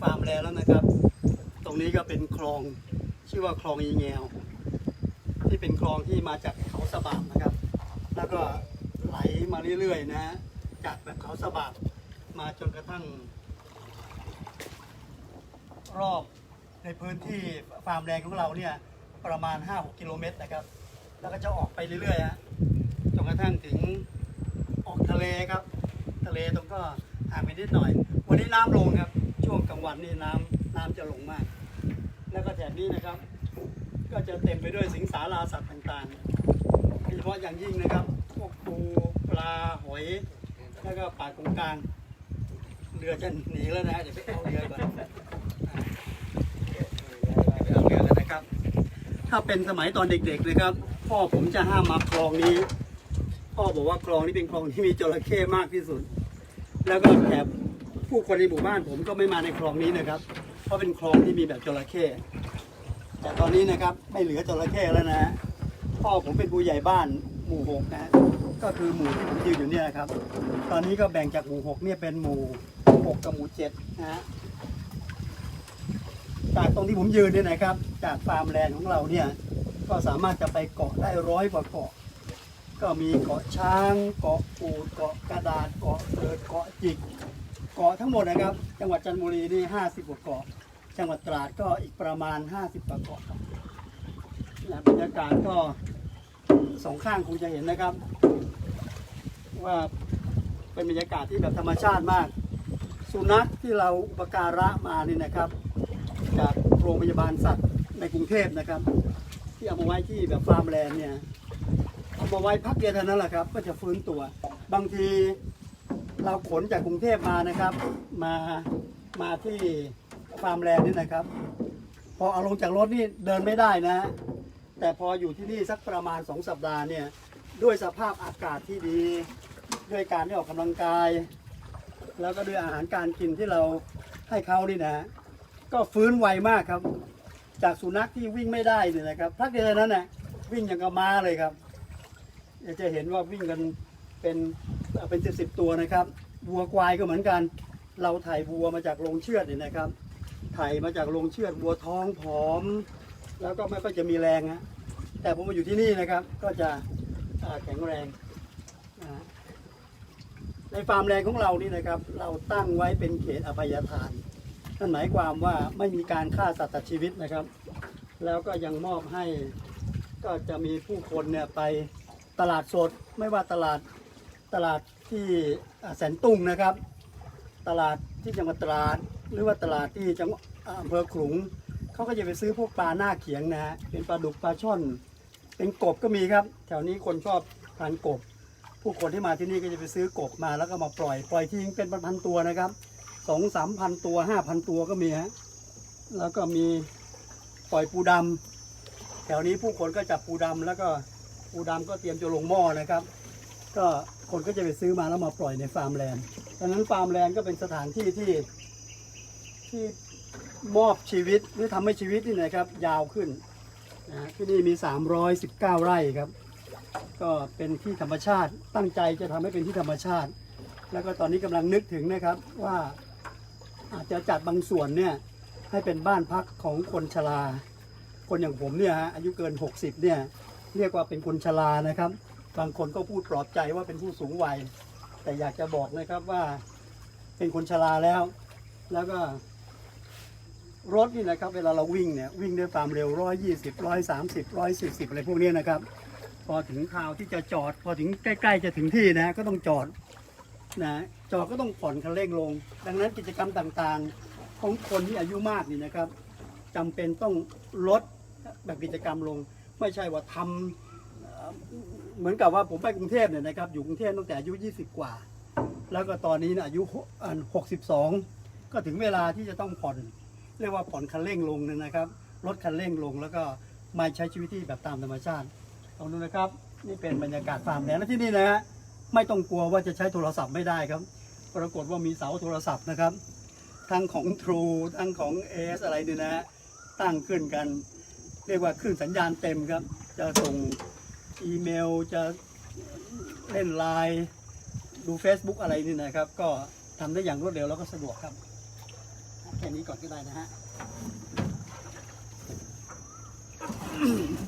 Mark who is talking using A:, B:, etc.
A: ฟาร์มแลแล้วนะครับ ตรงนี้ก็เป็นคลองชื่อว่าคลองอีแงวที่เป็นคลองที่มาจากเขาสะบาบนะครับ แล้วก็ไหลมาเรื่อยๆนะ จากแบบเขาสะบาบมาจนกระทั่ง รอบในพื้นที่ฟาร์มแดงของเราเนี่ยประมาณ 5-6 กิโลเมตรนะครับ แล้วก็จะออกไปเรื่อยๆฮะจนกระทั่งถึงออกทะเลครับ ทะเลตรงก็ห่างไปนิดหน่อย วันนี้น้ำลงครับ ช่วงกลางวันนี่น้ำน้ำจะลงมาก แล้วก็แถบนี้นะครับ ก็จะเต็มไปด้วยสิงสาราสัตว์ต่างๆโดยเฉพาะอย่างยิ่งนะครับ พวกปูปลาหอย แล้วก็ป่ากงกลาง เรือจะหนีแล้วนะเดี๋ยวไปเอาเรือก่อนอ่าไปเอาเรือกันนะครับ ถ้าเป็นสมัยตอนเด็กๆนะครับ พ่อผมจะห้ามมาคลองนี้ พ่อบอกว่าคลองนี้เป็นคลองที่มีจระเข้มากที่สุด แล้วก็แถบ ผู้คนในหมู่บ้านผมก็ไม่มาในคลองนี้นะครับ เพราะเป็นคลองที่มีแบบจระเข้แต่ตอนนี้นะครับไม่เหลือจระเข้แล้วนะพ่อผมเป็นผู้ใหญ่บ้านหมู่หกนะก็คือหมู่ที่ผมยืนอยู่เนี่ยนะครับ ตอนนี้ก็แบ่งจากหมู่หกเนี่ยเป็นหมู่หกกับหมู่เจ็ดนะฮะจากตรงที่ผมยืนเนี่ยนะครับ จากฟาร์มแลนด์ของเราเนี่ยก็สามารถจะไปเกาะได้ร้อยกว่าเกาะ ก็มีเกาะช้าง เกาะปูดเกาะกระดาษเกาะเปิดเกาะจิก เกาะทั้งหมดนะครับ จังหวัดจันทบุรีนี่ห้าสิบกว่าเกาะ จังหวัดตราดก็อีกประมาณห้าสิบกว่าเกาะครับและบรรยากาศก็สองข้างคงจะเห็นนะครับ ว่าเป็นบรรยากาศที่แบบธรรมชาติมาก สุนัขที่เราอุปการะมานี่นะครับ จากโรงพยาบาลสัตว์ในกรุงเทพนะครับ ที่เอามาไว้ที่แบบฟาร์มแลนด์เนี่ยเอามาไว้พักเดียวเท่านั้นแหละครับ ก็จะฟื้นตัว บางที เราขนจากกรุงเทพมานะครับ มามาที่ฟาร์มแลนด์นี่นะครับ พอเอาลงจากรถนี่เดินไม่ได้นะ แต่พออยู่ที่นี่สักประมาณสองสัปดาห์เนี่ยด้วยสภาพอากาศที่ดี ด้วยการได้ออกกำลังกาย แล้วก็ด้วยอาหารการกินที่เราให้เขานี่นะ ก็ฟื้นไวมากครับ จากสุนัขที่วิ่งไม่ได้เนี่ยนะครับพักเดียวนั้นนะวิ่งอย่างกับม้าเลยครับจะเห็นว่าวิ่งกันเป็น เป็นสิบสิบตัวนะครับวัวควายก็เหมือนกัน เราถ่ายวัวมาจากโรงเชือดเนี่ยนะครับ ถ่ายมาจากโรงเชือดวัวท้องผอม แล้วก็ไม่ค่อยจะมีแรงฮะแต่ผมมาอยู่ที่นี่นะครับก็จะแข็งแรงในฟาร์มแรงของเรานี่นะครับ เราตั้งไว้เป็นเขตอภัยทานนั่นหมายความว่าไม่มีการฆ่าสัตว์ตัดชีวิตนะครับ แล้วก็ยังมอบให้ก็จะมีผู้คนเนี่ยไปตลาดสด ไม่ว่าตลาด ตลาดที่แสนตุ้งนะครับ ตลาดที่จังหวัดตราดหรือว่าตลาดที่จังหวัดอำเภอขลุงเขาก็จะไปซื้อพวกปลาหน้าเขียงนะฮะเป็นปลาดุกปลาช่อน เป็นกบก็มีครับ แถวนี้คนชอบทานกบ ผู้คนที่มาที่นี่ก็จะไปซื้อกบมาแล้วก็มาปล่อยปล่อยทิ้งเป็นพันๆตัวนะครับสองสามพันตัวห้าพันตัวก็มีฮะแล้วก็มีปล่อยปูดำแถวนี้ผู้คนก็จับปูดำแล้วก็ปูดำก็เตรียมจะลงหม้อนะครับ ก็ คนก็จะไปซื้อมาแล้วมาปล่อยในฟาร์มแลนด์ดังนั้นฟาร์มแลนด์ก็เป็นสถานที่ที่ที่มอบชีวิตหรือทำให้ชีวิตนี่นะครับ ยาวขึ้นนะที่นี่มี 319 ไร่ครับ ก็เป็นที่ธรรมชาติตั้งใจจะทำให้เป็นที่ธรรมชาติ แล้วก็ตอนนี้กำลังนึกถึงนะครับว่าอาจจะจัดบางส่วนเนี่ยให้เป็นบ้านพักของคนชรา คนอย่างผมเนี่ยฮะอายุเกิน 60เนี่ยเรียกว่าเป็นคนชรานะครับ บางคนก็พูดปลอบใจว่าเป็นผู้สูงวัย แต่อยากจะบอกนะครับว่าเป็นคนชราแล้ว แล้วก็ รถนี่นะครับ เวลาเราวิ่งเนี่ยวิ่งด้วยความเร็ว120 130 140อะไรพวกนี้นะครับ พอถึงคราวที่จะจอด พอถึงใกล้ ๆ จะถึงที่นะ ก็ต้องจอดนะจอดก็ต้องผ่อนคันเร่งลง ดังนั้นกิจกรรมต่างๆ ของคนที่อายุมากนี่นะครับจำเป็นต้องลดแบบกิจกรรมลง ไม่ใช่ว่าทำ เหมือนกับว่าผมไปกรุงเทพเนี่ยนะครับ อยู่กรุงเทพตั้งแต่อายุ 20 กว่า แล้วก็ตอนนี้นยอายุหกสิบสองก็ถึงเวลาที่จะต้องผ่อน เรียกว่าผ่อนคันเร่งลงนี่ยนะครับลดคันเร่งลงแล้วก็มาใช้ชีวิตที่แบบตามธรรมชาติลองดูนะครับ นี่เป็นบรรยากาศฟาร์มแลนด์ที่นี่นะฮะไม่ต้องกลัวว่าจะใช้โทรศัพท์ไม่ได้ครับ ปรากฏว่ามีเสาโทรศัพท์นะครับ ทั้งของ True ทั้งของ AS อะไรเนี่ยนะฮะตั้งขึ้นกัน เรียกว่าคลื่นสัญญาณเต็มครับ จะส่ง อีเมลจะเล่นไลน์ดู Facebook อะไรนี่นะครับ ก็ทำได้อย่างรวดเร็วแล้วก็สะดวกครับ แค่นี้ก่อนก็ได้นะฮะ